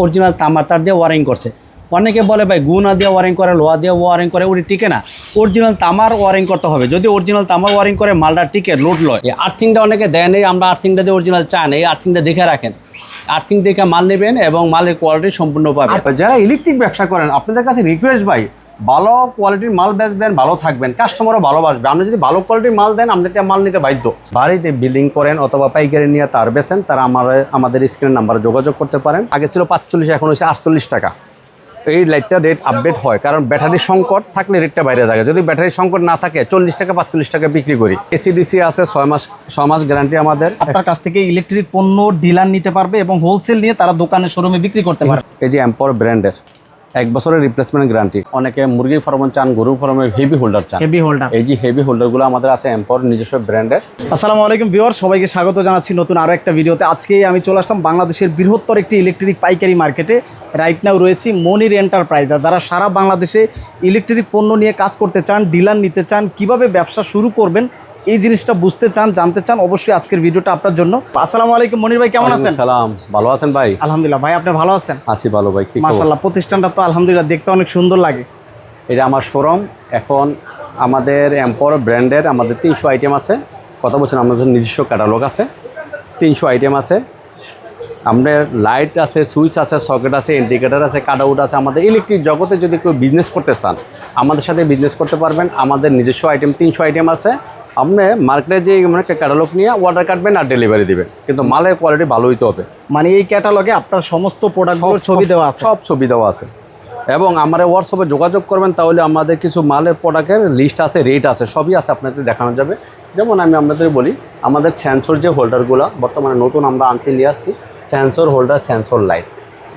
Original তামার তার দিয়ে ওয়ারিং করছে। অনেকে বলে, ভাই, গুনা দিয়ে ওয়ারিং করে, লোহা দিয়ে ওয়ারিং করে, উনি টিকে না। অরিজিনাল তামার ওয়ারিং করতে হবে। যদি অরিজিনাল তামার ওয়ারিং করে, মালটা টিকে, লোড লয়। এই আর্থিংটা অনেকে দেয় নেই, আমরা আর্থিংটা দিয়ে অরিজিনাল চান এই আর্থিংটা দেখে রাখেন। আর্থিং দেখে মাল নেবেন এবং মালের কোয়ালিটি সম্পূর্ণ পাবেন। যারা ইলেকট্রিক ব্যবসা করেন, আপনাদের কাছে রিকোয়েস্ট ভাই ভালো কোয়ালিটির মাল বেচবেন ভালো থাকবেন। কাস্টমারও ভালোবাসবে। আপনি যদি ভালো কোয়ালিটির মাল দেন আপনাকে মাল নিতে বাধ্য। বাড়িতে বিল্ডিং করেন অথবা পাইকারি নিয়ে তার বেছেন তারা আমার আমাদের স্ক্রিনের নাম্বারে যোগাযোগ করতে পারেন। আগে ছিল পাঁচচল্লিশ এখন হচ্ছে আটচল্লিশ টাকা। এই লাইটটা রেট আপডেট হয় কারণ ব্যাটারির সংকট থাকলে রেটটা বাইরে থাকে। যদি ব্যাটারির সংকট না থাকে চল্লিশ টাকা পাঁচচল্লিশ টাকা বিক্রি করি। এসিডিসি আছে ছয় মাস ছয় মাস গ্যারান্টি আমাদের। আপনার কাছ থেকে ইলেকট্রিক পণ্য ডিলার নিতে পারবে এবং হোলসেল নিয়ে তারা দোকানে শোরুমে বিক্রি করতে পারবে। এই যে এম্পর ব্র্যান্ডের এক বছরের রিপ্লেসমেন্ট গ্যারান্টি অনেকে মুরগি ফার্ম চান গরু ফার্মে হেভি হোল্ডার চান। হেভি হোল্ডার এই যে হেভি হোল্ডারগুলো আমাদের আছে এম্পর নিজস্ব ব্র্যান্ডের আসসালামু আলাইকুম ভিউয়ার সবাইকে স্বাগত জানাচ্ছি নতুন আরও একটা ভিডিওতে। আজকে আমি চলে আসলাম বাংলাদেশের বৃহত্তর একটি ইলেকট্রিক পাইকারি মার্কেটে রাইট নাও রয়েছি মনির এন্টারপ্রাইজ যারা সারা বাংলাদেশে ইলেকট্রিক পণ্য নিয়ে কাজ করতে চান ডিলার নিতে চান কীভাবে ব্যবসা শুরু করবেন এই জিনিসটা বুঝতে চান জানতে চান অবশ্যই আজকের ভিডিওটা আপনার জন্য। আসসালামু আলাইকুম মনির ভাই কেমন আছেন? সালাম ভালো আছেন ভাই? আলহামদুলিল্লাহ ভাই আপনি ভালো আছেন? আসি ভালো ভাই খবর? প্রতিষ্ঠানটা তো আলহামদুলিল্লাহ দেখতে অনেক সুন্দর লাগে। এটা আমার শোরুম এখন আমাদের এম্পর ব্র্যান্ডের আমাদের তিনশো আইটেম আছে। কত বছর আমাদের নিজস্ব ক্যাটালগ আছে তিনশো আইটেম আছে। আমাদের লাইট আছে সুইচ আছে সকেট আছে ইন্ডিকেটার আছে কাটআউট আছে। আমাদের ইলেকট্রিক জগতে যদি কেউ বিজনেস করতে চান আমাদের সাথে বিজনেস করতে পারবেন। আমাদের নিজস্ব আইটেম তিনশো আইটেম আছে। আপনি মার্কেটে যে মানে ক্যাটালগ নিয়ে অর্ডার কাটবেন আর ডেলিভারি দিবেন। কিন্তু মালের কোয়ালিটি ভালো হইতে হবে। মানে এই ক্যাটালগে আপনার সমস্ত প্রোডাক্টগুলোর ছবি দেওয়া আছে। সব ছবি দেওয়া আছে। এবং আমার হোয়াটসঅ্যাপে যোগাযোগ করবেন তাহলে আমাদের কিছু মালের প্রোডাক্টের লিস্ট আছে রেট আছে সবই আছে আপনাদের দেখানো যাবে। যেমন আমি আপনাদের বলি আমাদের সেন্সর যে হোল্ডারগুলো বর্তমানে নতুন আমরা আনছি নিয়ে আসছি সেন্সর হোল্ডার সেন্সর লাইট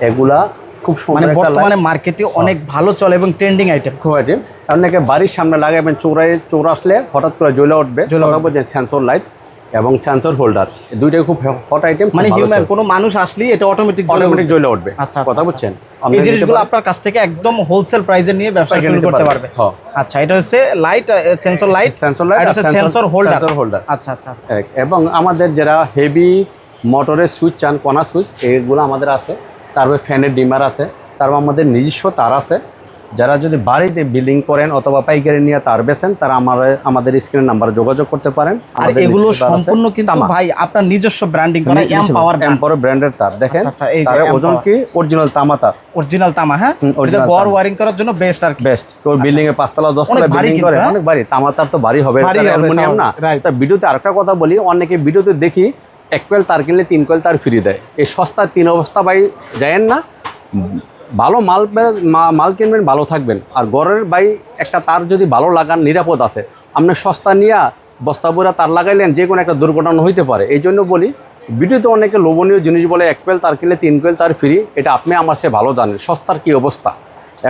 এগুলা খুব মানে সুন্দর বর্তমানে মার্কেটে অনেক ভালো চলে এবং ট্রেন্ডিং আইটেম খুব আছে আপনাকে বাড়ির সামনে লাগাবেন চোরাই চোর আসলে হঠাৎ করে জ্বলে উঠবে। জ্বলে বলছেন সেন্সর লাইট এবং সেন্সর হোল্ডার দুইটাই খুব হট আইটেম মানে হিউম্যান কোনো মানুষ আসলেই এটা অটোমেটিক অটোমেটিক জ্বলে উঠবে। আচ্ছা, আচ্ছা, কথা আচ্ছা। বুঝছেন? এই জিনিসগুলো আপনার কাছ থেকে একদম হোলসেল প্রাইসে নিয়ে ব্যবসা শুরু করতে পারবে। আচ্ছা এটা হচ্ছে light sensor light sensor light এটা আর হচ্ছে sensor- সেন্সর হোল্ডার আচ্ছা আচ্ছা আচ্ছা। এবং আমাদের যারা হেভি মোটরের সুইচ চান কণা সুইচ এইগুলো আমাদের আছে। তারপরে ফ্যানের ডিমার আছে। তারপর আমাদের নিজস্ব তার আছে। যারা যদি বাড়িতে বিল্ডিং করেন অথবা পাইকারি নিয়ে তার বেছেন তারা আমার আমাদের স্ক্রিনের নাম্বারে যোগাযোগ করতে পারেন। আর এগুলো তার। সম্পূর্ণ কিন্তু ভাই আপনার নিজস্ব ব্র্যান্ডিং করা এম পাওয়ার এম্পোরো ব্র্যান্ডের তার দেখেন? আচ্ছা, আচ্ছা, যে তারের M ওজন কি? অরিজিনাল তামা তার। অরিজিনাল তামা হ্যাঁ? এটা গড় তামা। ওয়ারিং করার জন্য বেস্ট আর বেস্ট কেউ বিল্ডিং এ পাঁচতলা দশতলা আচ্ছা। বিল্ডিং করে হ্যাঁ? অনেক ভারী। তামার তার তো ভারী হবে অ্যালুমিনিয়াম না। তা ভিডিওতে আরেকটা কথা বলি অনেকে ভিডিওতে দেখি এক কোয়েল তার কিনলে তিন কোয়েল তার ফ্রি দেয়। এই সস্তা তিন অবস্থা ভাই যায়েন না ভালো মাল মাল কিনবেন, ভালো থাকবেন। আর গড়ের বাই একটা তার যদি ভালো লাগান নিরাপদ আছে, আপনি সস্তা নিয়ে বস্তা বইরা তার লাগাইলেন, যে কোনো একটা দুর্ঘটনা হইতে পারে। এই জন্য বলি, ভিডিওতে অনেকে লোভনীয় জিনিস বলে, এক কোয়েল তার কিনলে তিন কোয়েল তার ফ্রি, এটা আপনি আমার সে ভালো জানেন। সস্তার কি অবস্থা?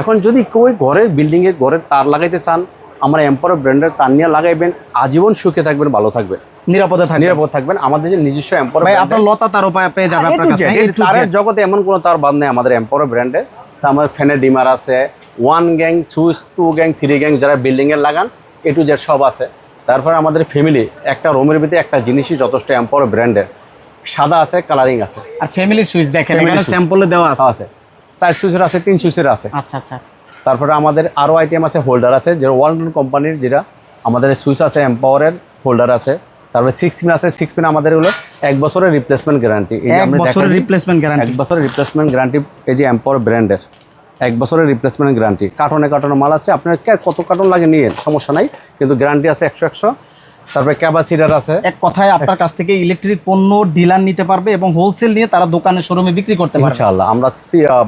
এখন যদি কেউ ঘরের বিল্ডিংয়ে ঘরের তার লাগাইতে চান আমার এম্পারো ব্র্যান্ডের তার নিয়ে লাগাইবেন আজীবন সুখে থাকবেন ভালো থাকবেন। নিরাপদে থাকবে নিরাপদ থাকবেন। আমাদের যে নিজস্ব এম্পারো ভাই আপনার লতা তার উপায় পেয়ে যাবে আপনার কাছে হ্যাঁ। তারের জগতে এমন কোনো তার বাদ নেই আমাদের এম্পারো ব্র্যান্ডের তা আমাদের ফ্যানের ডিমার আছে one gang switch two gang three gang যারা বিল্ডিংয়ের লাগান এ টু জেড সব আছে। তারপরে আমাদের ফ্যামিলি একটা রুমের ভিতরে একটা জিনিসই যথেষ্ট এম্পারো ব্র্যান্ডের সাদা আছে কালারিং আছে। আর ফ্যামিলি সুইচ দেখেন এখানে স্যাম্পলে দেওয়া আছে। আছে। চার সুইচের আছে তিন সুইচের আছে। আচ্ছা আচ্ছা আচ্ছা। তারপরে আমাদের আরও আইটেম আছে হোল্ডার আছে যে ওয়ালটন কোম্পানির যেটা আমাদের সুইচ আছে এম্পাওয়ারের হোল্ডার আছে। তারপরে সিক্স পিন আছে সিক্স পিন আমাদের হলো এক বছরের রিপ্লেসমেন্ট গ্যারান্টি এক বছরের রিপ্লেসমেন্ট এক গ্যারান্টি বছরের রিপ্লেসমেন্ট গ্যারান্টি এই যে এম্পাওয়ার ব্র্যান্ডের এক বছরের রিপ্লেসমেন্ট গ্যারান্টি কার্টনে কার্টনে মাল আছে আপনার কত কার্টন লাগে নিয়ে সমস্যা নাই কিন্তু গ্যারান্টি আছে একশো একশো। তারপরে ক্যাপাসিটার আছে। এক কথায় আপনার কাছ থেকে ইলেকট্রিক পণ্য ডিলার নিতে পারবে এবং হোলসেল নিয়ে তারা দোকানে শোরুমে বিক্রি করতে পারবে। ইনশাআল্লাহ আমরা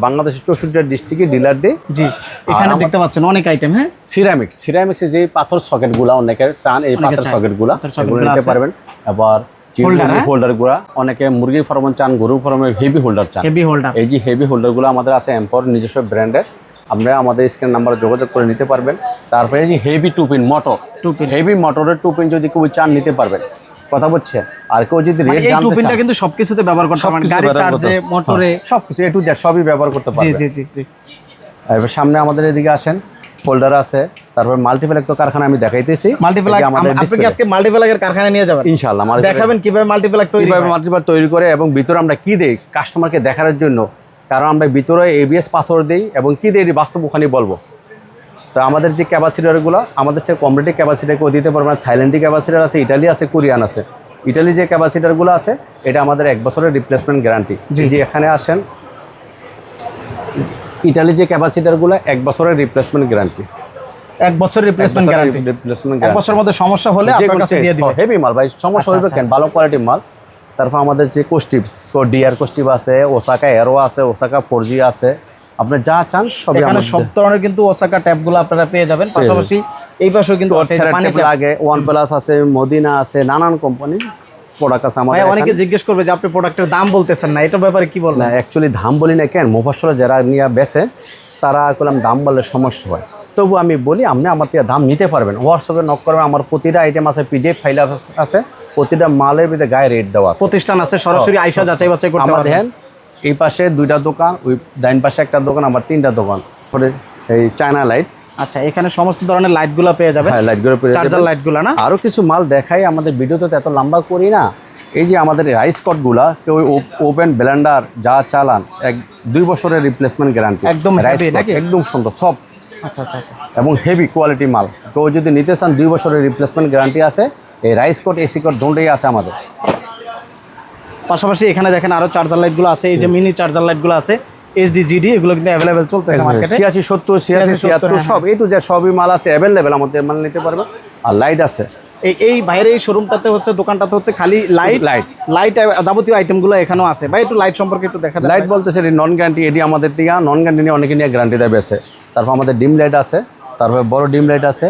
বাংলাদেশের চৌষট্টি ডিস্ট্রিক্টে ডিলার দিই। জি এখানে দেখতে পাচ্ছেন অনেক আইটেম হ্যাঁ? সিরামিক্স সিরামিক্সের যে পাথর সকেটগুলো অনেকে চান এই পাথর। সকেটগুলো এগুলো নিতে পারবেন। আবার হ্যাঁ? হোল্ডারগুলো অনেকে মুরগি ফার্ম চান গরু ফার্মে হেভি হোল্ডার চান। হেভি হোল্ডার এই যে হেভি হোল্ডারগুলো আমাদের আছে এম্পর নিজস্ব ব্র্যান্ডের আপনারা আমাদের স্ক্রিন নাম্বারে যোগাযোগ করে নিতে পারবেন। তারপরে যে heavy two pin motor two pin. Heavy মোটরের টুপিন যদি কেউ চান নিতে পারবেন। কথা বলছেন আর কেউ যদি মানে রেট এই জানতে টুপিনটা কিন্তু সবকিছুতে ব্যবহার করতে পারবেন। গাড়ি চার্জে মোটরে সবকিছু এ টু জেড সবই ব্যবহার করতে জি পারবেন। জি জি জি। এবার সামনে আমাদের এদিকে আসেন হোল্ডার আছে তারপর মাল্টিপ্লেক তো কারখানা আমি দেখাইতেছি। মাল্টিপ্লাগ আমাদের আপনি কি আজকে মাল্টিপ্লাগের কারখানায় নিয়ে যাবেন? ইনশাআল্লাহ দেখাবেন কীভাবে মাল্টিপ্লাগ তৈরি কীভাবে? মাল্টিপ্লাক তৈরি করে এবং ভিতরে আমরা কি দেই কাস্টমারকে দেখানোর জন্য কারণ আমরা ভিতরে এবিএস পাথর দিই এবং কী দিই এটি বাস্তব ওখানে বলব। তো আমাদের যে ক্যাপাসিটারগুলো আমাদের সে কমপ্লিট ক্যাপাসিটার কেউ দিতে পারবে না। থাইল্যান্ডি ক্যাপাসিটার আছে ইটালি আছে কোরিয়ান আছে। ইটালি যে ক্যাপাসিটারগুলো আছে এটা আমাদের এক বছরের রিপ্লেসমেন্ট গ্যারান্টি যে এখানে আসেন ইটালি যে ক্যাপাসিটারগুলো এক বছরের রিপ্লেসমেন্ট গ্যারান্টি এক বছর রিপ্লেসমেন্ট গ্যারান্টি রিপ্লেসমেন্ট এক বছরের মধ্যে সমস্যা হলে আপনার কাছে দিয়ে দিবে। হেভি মাল ভাই সমস্যা আচ্ছা, হইবে আচ্ছা, কেন? ভালো কোয়ালিটির মাল। তারপর আমাদের যে কোস্টিভ তো ডিআর কোস্টিভ আছে ওসাকা এরো আছে ওসাকা ফোর জি আছে আপনি যা চান সবই এখানে সব ধরনের কিন্তু ওসাকা ট্যাবগুলো আপনারা পেয়ে যাবেন। পাশাপাশি এই পাশেও কিন্তু। লাগে ওয়ান প্লাস আছে মদিনা আছে নানান কোম্পানি প্রোডাক্ট আছে আমাদের অনেকে জিজ্ঞেস করবে যে আপনি প্রোডাক্টের দাম বলতেছেন না এটা ব্যাপারে কি বলবেন? না অ্যাকচুয়ালি দাম বলি না কেন মোফাসলে যারা নিয়ে বেছে তারা করলাম দাম বললে সমস্যা হয়। তবু আমি বলি আপনি আমার থেকে দাম নিতে পারবেন। হোয়াটসঅ্যাপে নক করবেন আমার প্রতিটা আইটেম আছে পিডিএফ ফাইল আছে প্রতিটা মালের ভিতরে গায়ে রেট দেওয়া আছে। প্রতিষ্ঠান আছে সরাসরি আইসা যাচাই বাছাই করতে আমার পারবেন। এই পাশে দুইটা দোকান ওই ডাইন পাশে একটা দোকান আমার তিনটা দোকান। পরে এই চায়না লাইট আচ্ছা এখানে সমস্ত ধরনের লাইটগুলো পেয়ে যাবে হ্যাঁ লাইটগুলো পেয়ে চার্জার। লাইটগুলো না? আরও কিছু মাল দেখাই আমাদের ভিডিওতে তো এত লম্বা করি না। এই যে আমাদের রাইস কটগুলা কেউ ওপেন ব্লেন্ডার যা চালান এক দুই বছরের রিপ্লেসমেন্ট গ্যারান্টি একদম রাইস একদম সুন্দর সব আচ্ছা আচ্ছা আচ্ছা। এবং হেভি কোয়ালিটি মাল। কেউ যদি নিতে চান দুই বছরের রিপ্লেসমেন্ট গ্যারান্টি আছে। এই রাইস কোট এসি কোট দুটোই আছে আমাদের। পাশাপাশি এখানে দেখেন আরও চার্জার লাইটগুলো আছে এই যে মিনি চার্জার লাইটগুলো আছে এইচডি জিডি এগুলো কিন্তু অ্যাভেলেবেল চলতেছে মার্কেটে ছিয়াশি সত্তর ছিয়াশি ছিয়াত্তর হ্যাঁ, সব এই টু যে সবই মাল আছে অ্যাভেলেবেল আমাদের মাল নিতে পারবে। আর লাইট আছে। এই এই বাইরে এই শোরুমটাতে হচ্ছে দোকানটাতে হচ্ছে খালি লাইট লাইট লাইট যাবতীয় আইটেমগুলো এখানেও আছে। ভাই একটু লাইট সম্পর্কে একটু দেখা লাইট বলতেছে নন গ্যারান্টি এটি আমাদের দিকে নন গ্যারান্টি নিয়ে অনেকে নিয়ে গ্যারান্টি দেবে আছে তারপর আমাদের ডিম লাইট আছে তারপরে বড় ডিম লাইট আছে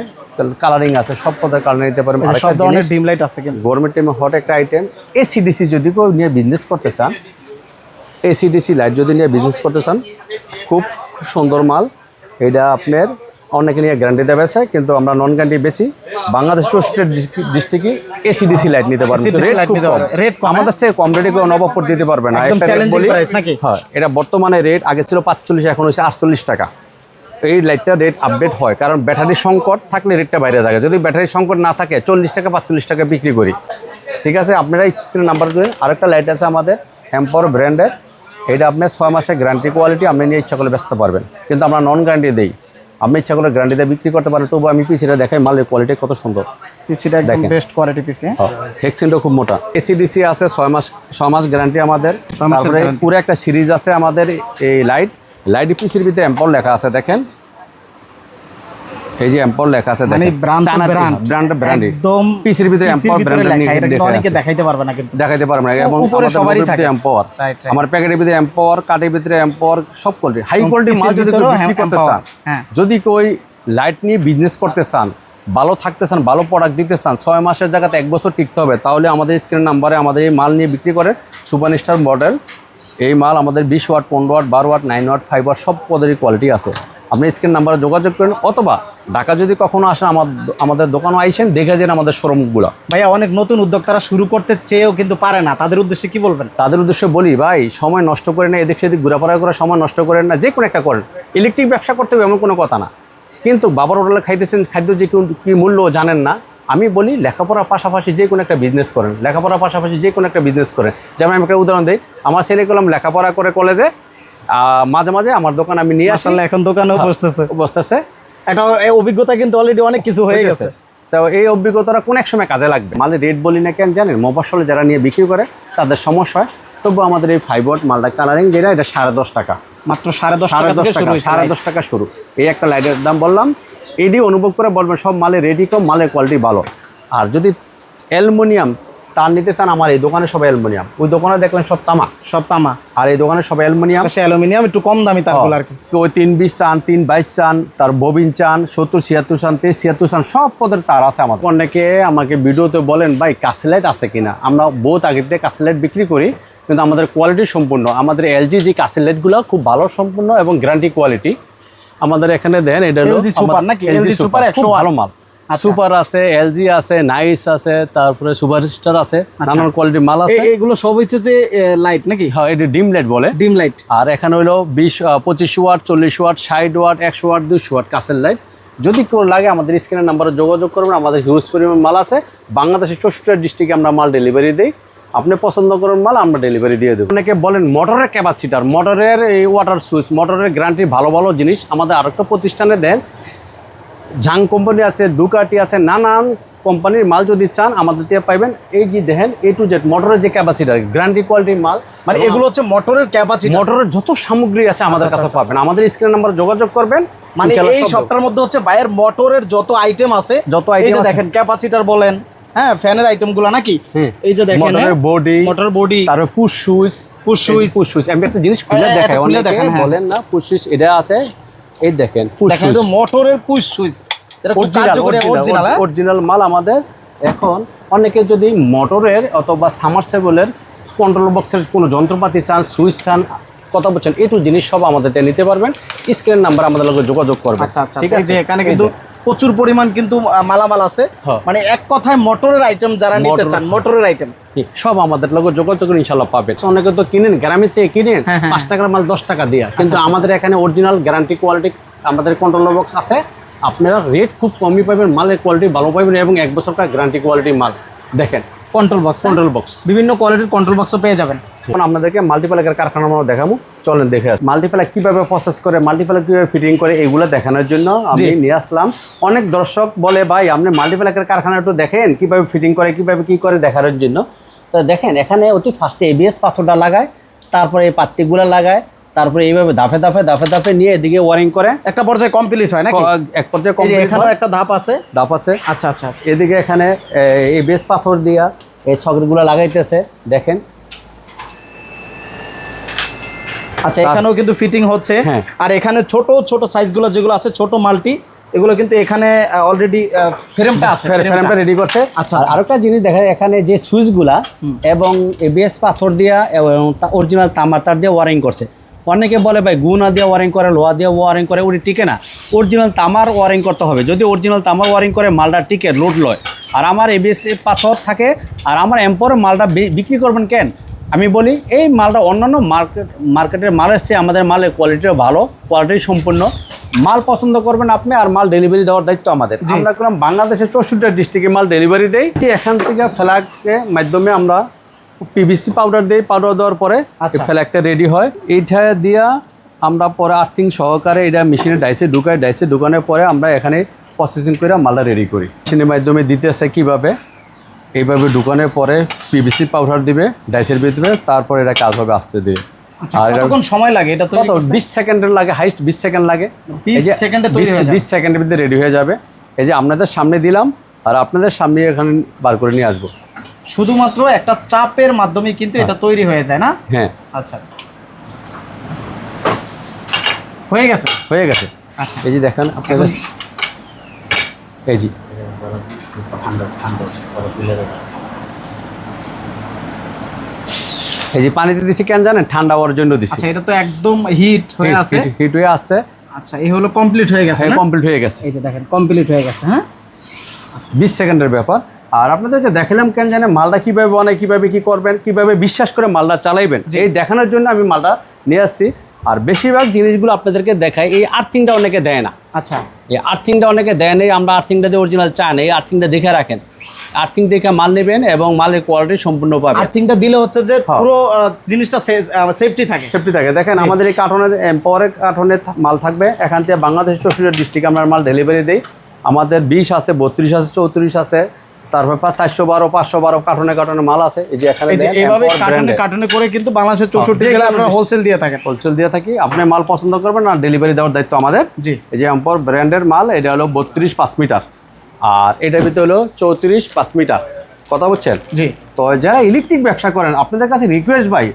কালারিং আছে সব পদের কালার নিতে পারবেন। সব ধরনের ডিম লাইট আছে কিন্তু। গভর্নমেন্ট টাইমে হট একটা আইটেম এসিডিসি যদি কেউ নিয়ে বিজনেস করতে চান এসিডিসি লাইট যদি নিয়ে বিজনেস করতে চান খুব সুন্দর মাল। এটা আপনার অনেকে নিয়ে গ্যারান্টি দেবে আছে কিন্তু আমরা নন গ্যারান্টি বেশি। বাংলাদেশ স্টেট ডিস্ট্রিক্টে এসিডিসি লাইট নিতে পারবেন রেট আমাদের সে কম রেটে কেউ নবাবপুর দিতে পারবে না? হ্যাঁ এটা বর্তমানে রেট আগে ছিল পাঁচচল্লিশ এখন হচ্ছে আটচল্লিশ টাকা। এই লাইটটা রেট আপডেট হয় কারণ ব্যাটারি সংকট থাকলে রেটটা বাইরে থাকে। যদি ব্যাটারি সংকট না থাকে চল্লিশ টাকা পাঁচচল্লিশ টাকা বিক্রি করি। ঠিক আছে? আপনারা স্ক্রিন নাম্বার দেবেন আরেকটা লাইট আছে আমাদের এম্পর ব্র্যান্ডের এটা আপনার ছয় মাসের গ্যারান্টি কোয়ালিটি আপনি নিয়ে ইচ্ছা করলে ব্যস্ত পারবেন। কিন্তু আমরা নন গ্যারান্টি দিই। আপনি ইচ্ছা করলে গ্যারান্টি দিয়ে বিক্রি করতে পারেন তবু আমি পিসিটা দেখাই মালের কোয়ালিটি কত সুন্দর। পিসিটা একদম। বেস্ট কোয়ালিটি পিসি হেক্সিনটা খুব মোটা। এসিডিসি আছে ছয় মাস ছয় মাস গ্যারান্টি আমাদের। তারপরে পুরো একটা সিরিজ আছে আমাদের এই লাইট লাইট পিসির ভিতরে এম্পল লেখা আছে দেখেন। এই যে এম্পল লেখা আছে মানে ব্র্যান্ড ব্র্যান্ড ব্র্যান্ড ব্র্যান্ড একদম পিসির ভিতরে এম্পল ব্র্যান্ড লেখা এটা অনেকে দেখাইতে পারবে না কিন্তু দেখাইতে পারব না এবং উপরে সবারই থাকে। right. আমার প্যাকেটের ভিতরে এম্পাওয়ার কাঠের ভিতরে এম্পাওয়ার সব কোয়ালিটি হাই কোয়ালিটি মাল যদি বিক্রি করতে চান হ্যাঁ। যদি কেউ লাইট নিয়ে বিজনেস করতে চান ভালো থাকতে চান ভালো প্রোডাক্ট দিতে চান ছয় মাসের জায়গাতে এক বছর টিকতে হবে তাহলে আমাদের স্ক্রিন নাম্বারে আমাদের এই মাল নিয়ে বিক্রি করে সুপার স্টার মডেল এই মাল আমাদের বিশ ওয়াট পনেরো ওয়াট বারো watt nine watt five watt সব পদেরই কোয়ালিটি আছে। আপনি স্ক্রিন নাম্বারে যোগাযোগ করেন অথবা ঢাকা যদি কখনো আসেন আমার আমাদের দোকানও আইসেন দেখে যান আমাদের শোরুমগুলো ভাইয়া অনেক নতুন উদ্যোক্তারা শুরু করতে চেয়েও কিন্তু পারে না। তাদের উদ্দেশ্যে কি বলবেন? তাদের উদ্দেশ্যে বলি ভাই সময় নষ্ট করে না এদিক সেদিক ঘোরাফেরা করে সময় নষ্ট করেন না যে কোনো একটা করেন। ইলেকট্রিক ব্যবসা করতে হবে এমন কোনো কথা না। কিন্তু বাবার হোটেলে খাইতেছেন খাদ্য যে কি মূল্য জানেন না আমি বলি লেখাপড়ার পাশাপাশি যে কোনো একটা বিজনেস করেন লেখাপড়ার পাশাপাশি যে কোনো একটা বিজনেস করেন। যেমন আমি একটা উদাহরণ দিই আমার ছেলে কলম লেখাপড়া করে কলেজে আহ, মাঝে মাঝে আমার দোকান আমি নিয়ে আসি। আসলে এখন দোকানেও হ্যাঁ। বসতেছে। বসতেছে। একটা এই অভিজ্ঞতা কিন্তু অলরেডি অনেক কিছু হয়ে গেছে। তো এই অভিজ্ঞতাটা কোন এক সময় কাজে লাগবে? মালের রেট বলি না কেন জানেন? মফসলে যারা নিয়ে বিক্রি করে তাদের সমস্যা হয়। তবু আমাদের এই ওয়াট মালটা কালারিং যেটা এটা সাড়ে দশ টাকা। মাত্র সাড়ে দশ সাড়ে দশ টাকা সাড়ে দশ টাকা শুরু। এই একটা লাইটের দাম বললাম এডি অনুভব করে বলবেন সব মালের রেডি কম মালের কোয়ালিটি ভালো। আর যদি অ্যালুমিনিয়াম তার নিতে চান আমার এই দোকানে সব অ্যালুমিনিয়াম। ওই দোকানে দেখলেন সব তামা? সব তামা। আর এই দোকানে সব অ্যালুমিনিয়াম? সে অ্যালুমিনিয়াম একটু কম দামি তারগুলো আর কি। কেউ তিন বিশ চান তিন বাইশ চান তার ববিন চান সত্তর ছিয়াত্তর চান তেইশ ছিয়াত্তর চান সব পদের তার আছে আমার অনেকে আমাকে ভিডিওতে বলেন ভাই কাসলেট আছে কিনা? আমরা বহুত আগে থেকে কাসলেট বিক্রি করি কিন্তু আমাদের কোয়ালিটি সম্পূর্ণ। আমাদের এলজি যে কাসলেটগুলো খুব ভালো সম্পূর্ণ এবং গ্যারান্টি কোয়ালিটি আমাদের এখানে দেন এটা হলো LG Super নাকি? LG Super 100 খুব ভালো মাল। আচ্ছা। সুপার আছে এলজি আছে নাইস আছে তারপরে সুপার স্টার আছে নানান কোয়ালিটির মাল আছে। এগুলো সব হচ্ছে যে লাইট নাকি? হ্যাঁ এটা ডিম লাইট বলে। ডিম লাইট আর এখানে হলো বিশ পঁচিশ ওয়াট চল্লিশ ওয়াট ষাট ওয়াট একশো ওয়াট দুশো ওয়াট কাছের লাইট যদি কেউ লাগে আমাদের স্ক্রিনের নাম্বারে যোগাযোগ করবেন আমাদের হিউজ পরিমাণ মাল আছে। বাংলাদেশের চৌষট্টি ডিস্ট্রিক্টে আমরা মাল ডেলিভারি দিই। আপনি পছন্দ করেন মাল আমরা ডেলিভারি দিয়ে দেবো। অনেকে বলেন মোটরের ক্যাপাসিটার মোটরের এই ওয়াটার সুইচ মোটরের গ্যারান্টি ভালো ভালো জিনিস আমাদের আরেকটা প্রতিষ্ঠানে দেন। ঝাং কোম্পানি আছে দুকাটি আছে নানান কোম্পানির মাল যদি চান আমাদের থেকে পাইবেন। এই যে দেখেন এ টু জেড মোটরের যে ক্যাপাসিটার গ্যারান্টি কোয়ালিটির মাল। মানে এগুলো হচ্ছে মোটরের ক্যাপাসিটি মোটরের যত সামগ্রী আছে আমাদের আচ্ছা, কাছে আচ্ছা, পাবেন। আমাদের স্ক্রিন নাম্বার যোগাযোগ করবেন। মানে এই। সবটার মধ্যে হচ্ছে বাইরের মোটরের যত আইটেম আছে যত আছে। দেখেন ক্যাপাসিটার বলেন। হ্যাঁ ফ্যানের নাকি? এই যে দেখেন body motor body push switch Push switch। Push switch আমি একটা জিনিস খুলে দেখাই অনেকে দেখান, হ্যাঁ। বলেন না পুশ সুইচ এটা আছে এই দেখেন পুশ সুইচ মোটরের পুশ সুইচ অরিজিনাল অরিজিনাল মাল আমাদের। এখন অনেকে যদি মোটরের অথবা সামারসেবলের কন্ট্রোল বক্সের কোনো যন্ত্রপাতি চান সুইচ চান কথা বলছেন এই টু জিনিস সব আমাদের নিতে পারবেন। স্ক্রিন নাম্বার আমাদের লগে যোগাযোগ করবেন আচ্ছা আচ্ছা ঠিক ঠিক আছে? এখানে কিন্তু। প্রচুর পরিমাণ কিন্তু মালামাল আছে। হ্যাঁ। মানে এক কথায় মোটরের আইটেম যারা নিতে চান মোটরের আইটেম সব আমাদের লোক যোগাযোগ ইনশাল্লাহ পাবেন। অনেকে তো কিনেন গ্রামের থেকে কিনেন হ্যাঁ, হ্যাঁ। পাঁচ টাকার মাল দশ টাকা দিয়া। কিন্তু আমাদের এখানে অরিজিনাল গ্যারান্টি কোয়ালিটি আমাদের কন্ট্রোল বক্স আছে। আপনারা রেট খুব কমই পাবেন মালের কোয়ালিটি ভালো পাবেন এবং এক বছরকার গ্যারান্টি কোয়ালিটি মাল। দেখেন কন্ট্রোল বক্স কন্ট্রোল বক্স বিভিন্ন কোয়ালিটির কন্ট্রোল বক্সও পেয়ে যাবেন। এখন আপনাদেরকে মাল্টিপ্যালের কারখানা আমরা দেখাবো। চলেন দেখে আসি। মাল্টিপ্যালার কীভাবে প্রসেস করে মাল্টিপ্যালার কীভাবে ফিটিং করে এগুলো দেখানোর জন্য আমি নিয়ে আসলাম। অনেক দর্শক বলে ভাই আপনি মাল্টিপ্যালের কারখানা একটু দেখেন কীভাবে ফিটিং করে কীভাবে কী করে দেখানোর জন্য। তো দেখেন এখানে অতি ফার্স্টে এবিএস পাথরটা লাগায় তারপরে এই পাত্তিগুলো লাগায় তারপরে এইভাবে ধাপে ধাপে ধাপে ধাপে নিয়ে এদিকে ওয়ারিং করে একটা পর্যায়ে কমপ্লিট হয় নাকি? এক পর্যায়ে এই এখানেও হয়। একটা ধাপ আছে? দাপ আছে। আচ্ছা আচ্ছা এদিকে এখানে এবিএস পাথর দিয়া এই ছকরগুলো লাগাইতেছে দেখেন। আচ্ছা এখানেও কিন্তু ফিটিং হচ্ছে। হ্যাঁ। আর এখানে ছোট ছোট সাইজগুলো যেগুলো আছে ছোট মাল্টি এগুলো কিন্তু এখানে অলরেডি ফ্রেমটা আছে ফ্রেমটা। রেডি করছে। আচ্ছা, আর আচ্ছা। আরেকটা জিনিস দেখা যায় এখানে যে সুইচগুলা এবং এবিএস পাথর দিয়া এবং অরিজিনাল তামার তার দিয়ে ওয়ারিং করছে। অনেকে বলে ভাই গুনা দিয়ে ওয়ারিং করে লোহা দিয়ে ওয়ারিং করে ওটি টিকে না। অরিজিনাল তামার ওয়ারিং করতে হবে। যদি অরিজিনাল তামার ওয়ারিং করে মালটা টিকে লোড লয়। আর আমার এবিএস পাথর থাকে আর আমার এম্পোর মালটা বিক্রি করবেন কেন? আমি বলি এই মালটা অন্যান্য মার্কেট মার্কেটের মাল এসছে আমাদের মালের কোয়ালিটিও ভালো কোয়ালিটি সম্পূর্ণ। মাল পছন্দ করবেন আপনি আর মাল ডেলিভারি দেওয়ার দায়িত্ব আমাদের। আমরা করলাম বাংলাদেশের চৌষট্টি ডিস্ট্রিক্টে মাল ডেলিভারি দেই। এখান থেকে ফ্ল্যাগের মাধ্যমে আমরা পিভিসি পাউডার দেই পাউডার দেওয়ার পরে আচ্ছা। ফ্ল্যাগটা রেডি হয়। এইটা দিয়া আমরা পরে আর্থিং সহকারে এটা মেশিনে ডাইসে ঢুকাই। ডাইসে ঢুকানোর পরে আমরা এখানে প্রসেসিং করে মালটা রেডি করি। মেশিনের মাধ্যমে দিতেছে কীভাবে? এইভাবে ঢুকানোর পরে পিভিসি পাউডার দিবে ডাইসের ভিতরে তারপরে এটা কাজ হবে আসতে দিবে আচ্ছা, আর কতক্ষণ সময় লাগে এটা কত? সেকেন্ডের লাগে হাইস্ট বিশ সেকেন্ড লাগে। 20 সেকেন্ডে তৈরি হয়ে। বিশ সেকেন্ডের ভিতরে রেডি হয়ে যাবে। এই যে আপনাদের সামনে দিলাম আর আপনাদের সামনে এখানে বার করে নিয়ে আসব। শুধুমাত্র একটা চাপের মাধ্যমে কিন্তু এটা তৈরি হয়ে যায় না? হ্যাঁ। আচ্ছা আচ্ছা। হয়ে গেছে? হয়ে গেছে। আচ্ছা। এই যে দেখেন আপনাদের এই জি এই যে পানিতে দিছি কেন জানেন? ঠান্ডা হওয়ার জন্য দিছি। আচ্ছা এটা তো একদম হিট হয়ে আছে। হিট হয়ে আসছে আচ্ছা এই হলো কমপ্লিট হয়ে গেছে কমপ্লিট হয়ে গেছে। এই যে দেখেন কমপ্লিট হয়ে গেছে হ্যাঁ? বিশ সেকেন্ডের ব্যাপার। আর আপনাদেরকে দেখালাম কেন জানে মালটা কীভাবে বানায় কীভাবে কি করবেন কীভাবে বিশ্বাস করে মালটা চালাইবেন। এই দেখানোর জন্য আমি মালটা নিয়ে আসছি। আর বেশিরভাগ জিনিসগুলো আপনাদেরকে দেখায় এই আর্থিংটা অনেকে দেয় না। আচ্ছা। এই আর্থিংটা অনেকে দেয় নেই আমরা আর্থিংটা দিয়ে অরিজিনাল চান এই আর্থিংটা দেখে রাখেন। আর্থিং দেখে মাল নেবেন এবং মালের কোয়ালিটি সম্পূর্ণ পাবেন। আর্থিংটা দিলে হচ্ছে যে হ্যাঁ। পুরো জিনিসটা সেফটি থাকে। সেফটি থাকে। দেখেন আমাদের এই কার্টনের পরের কার্টনে মাল থাকবে। এখান থেকে বাংলাদেশ চৌষট্টি ডিস্ট্রিক্ট আমরা মাল ডেলিভারি দিই। আমাদের বিশ আছে বত্রিশ আছে চৌত্রিশ আছে। তারপর পাঁচ চারশো বারো পাঁচশো বারো কার্টনে কার্টনে মাল আছে। এই যে এখানে এইভাবে কার্টুনে কার্টুনে করে কিন্তু বাংলাদেশের চৌষট্টি জেলায় আপনারা হোলসেল দিয়ে থাকেন। হোলসেল দিয়ে থাকি। আপনি মাল পছন্দ করবেন আর ডেলিভারি দেওয়ার দায়িত্ব আমাদের। জি। এই যে এম্পর ব্র্যান্ডের মাল এটা হলো বত্রিশ পাঁচ মিটার। আর এটার ভিতরে হলো চৌত্রিশ পাঁচ মিটার। কথা বলছেন জি। তো যারা ইলেকট্রিক ব্যবসা করেন আপনাদের কাছে রিকোয়েস্ট ভাই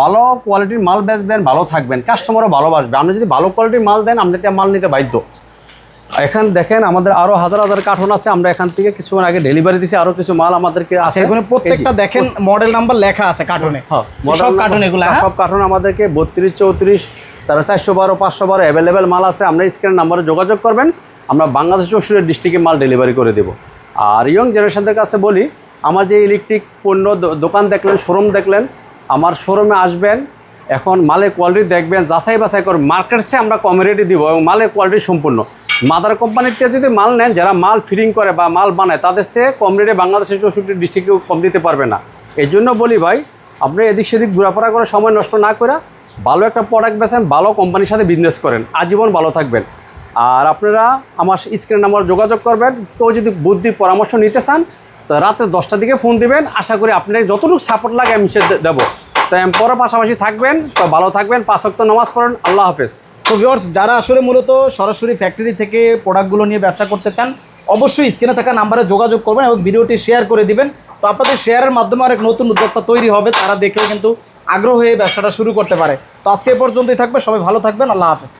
ভালো কোয়ালিটির মাল বেচবেন ভালো থাকবেন। কাস্টমারও ভালোবাসবে। আপনি যদি ভালো কোয়ালিটির মাল দেন আপনি মাল নিতে বাধ্য। এখান দেখেন আমাদের আরও হাজার হাজার কার্টন আছে আমরা এখান থেকে কিছুক্ষণ আগে ডেলিভারি দিছি আরও কিছু মাল আমাদেরকে আছে। সেগুলো আচ্ছা, প্রত্যেকটা দেখেন মডেল নাম্বার লেখা আছে কার্টুনে হ্যাঁ, সব কার্টুন এগুলো হ্যাঁ? সব কার্টুন আমাদেরকে বত্রিশ চৌত্রিশ তারা চারশো বারো পাঁচশো বারো অ্যাভেলেবেল মাল আছে। আমরা স্ক্রিনের নাম্বারে যোগাযোগ করবেন আমরা বাংলাদেশ চৌষট্টি ডিস্ট্রিক্টে মাল ডেলিভারি করে দেবো। আর ইয়ং জেনারেশনদের কাছে বলি আমার যে ইলেকট্রিক পণ্য দোকান দেখলেন শোরুম দেখলেন আমার শোরুমে আসবেন এখন মালের কোয়ালিটি দেখবেন যাচাই বাছাই করে মার্কেটসে আমরা কম রেটে দিব এবং মালের কোয়ালিটি সম্পূর্ণ। মাদার কোম্পানির থেকে যদি মাল নেন, যারা মাল ফিটিং করে বা মাল বানায়, তাদের সে কম রেটে বাংলাদেশের চৌষট্টি ডিস্ট্রিক্টেও কম দিতে পারবে না। এই জন্য বলি ভাই, আপনি এদিক সেদিক ঘোরাফেরা করে সময় নষ্ট না করে ভালো একটা প্রোডাক্ট বেছেন ভালো কোম্পানির সাথে বিজনেস করেন। আজীবন ভালো থাকবেন। আর আপনারা আমার স্ক্রিন নাম্বার যোগাযোগ করবেন। কেউ যদি বুদ্ধি পরামর্শ নিতে চান, তো রাত্রে দশটার দিকে ফোন দিবেন। আশা করি আপনার যতটুকু সাপোর্ট লাগে আমি সে দেবো। তো পরের পাশাপাশি থাকবেন, তো ভালো থাকবেন, পাঁচ ওয়াক্ত নামাজ পড়েন, আল্লাহ হাফেজ। তো ভিওর্স যারা আসলে মূলত সরাসরি ফ্যাক্টরি থেকে প্রোডাক্টগুলো নিয়ে ব্যবসা করতে চান, অবশ্যই স্ক্রিনে থাকা নাম্বারে যোগাযোগ করবেন এবং ভিডিওটি শেয়ার করে দিবেন। তো আপনাদের শেয়ারের মাধ্যমে আরেক নতুন উদ্যোক্তা তৈরি হবে, তারা দেখেও কিন্তু আগ্রহ হয়ে ব্যবসাটা শুরু করতে পারে। তো আজকে পর্যন্তই থাকবে, সবাই ভালো থাকবেন, আল্লাহ হাফেজ।